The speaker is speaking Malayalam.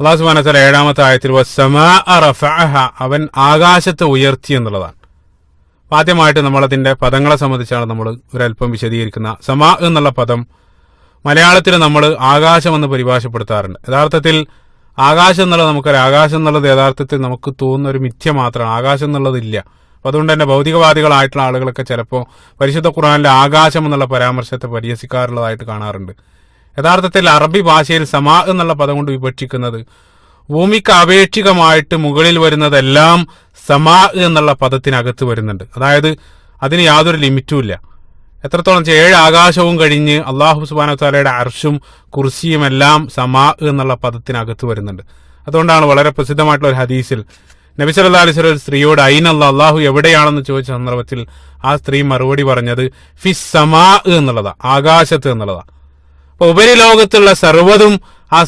അള്ളാഹു സുബാനത്തല ഏഴാമത്തെ ആയത്തിൽ അവൻ ആകാശത്തെ ഉയർത്തി എന്നുള്ളതാണ്. ആദ്യമായിട്ട് നമ്മളതിന്റെ പദങ്ങളെ സംബന്ധിച്ചാണ് നമ്മൾ ഒരല്പം വിശദീകരിക്കുന്ന സമാ എന്നുള്ള പദം മലയാളത്തിൽ നമ്മൾ ആകാശം എന്ന് പരിഭാഷപ്പെടുത്താറുണ്ട്. യഥാർത്ഥത്തിൽ ആകാശം എന്നുള്ളത് നമുക്കറിയാം. ആകാശം എന്നുള്ളത് യഥാർത്ഥത്തിൽ നമുക്ക് തോന്നുന്ന ഒരു മിഥ്യ മാത്രമാണ്. ആകാശം എന്നുള്ളതില്ല അപ്പം അതുകൊണ്ട് തന്നെ ഭൗതികവാദികളായിട്ടുള്ള ആളുകളൊക്കെ ചിലപ്പോൾ പരിശുദ്ധ ഖുറാനിലെ ആകാശം എന്നുള്ള പരാമർശത്തെ പരിഹസിക്കാറുള്ളതായിട്ട് കാണാറുണ്ട്. യഥാർത്ഥത്തിൽ അറബി ഭാഷയിൽ സമാ എന്നുള്ള പദം കൊണ്ട് വിഭക്ഷിക്കുന്നത് ഭൂമിക്ക് അപേക്ഷികമായിട്ട് മുകളിൽ വരുന്നതെല്ലാം സമാ എന്നുള്ള പദത്തിനകത്ത് വരുന്നുണ്ട്. അതായത് അതിന് യാതൊരു ലിമിറ്റും ഇല്ല. എത്രത്തോളം ഏഴ് ആകാശവും കഴിഞ്ഞ് അള്ളാഹു സുബാന താലയുടെ അർഷും കുർസിയും എല്ലാം സമാ എന്നുള്ള പദത്തിനകത്ത് വരുന്നുണ്ട്. അതുകൊണ്ടാണ് വളരെ പ്രസിദ്ധമായിട്ടുള്ള ഒരു ഹദീസിൽ നബി സല്ല അലൈഹി ഒരു സ്ത്രീയോട് അയിനല്ല അള്ളാഹു എവിടെയാണെന്ന് ചോദിച്ച സന്ദർഭത്തിൽ ആ സ്ത്രീ മറുപടി പറഞ്ഞത് ഫിസ് സമാ എന്നുള്ളതാ ആകാശത്ത് എന്നുള്ളതാ. ഉപരിലോകത്തുള്ള സർവതും ആ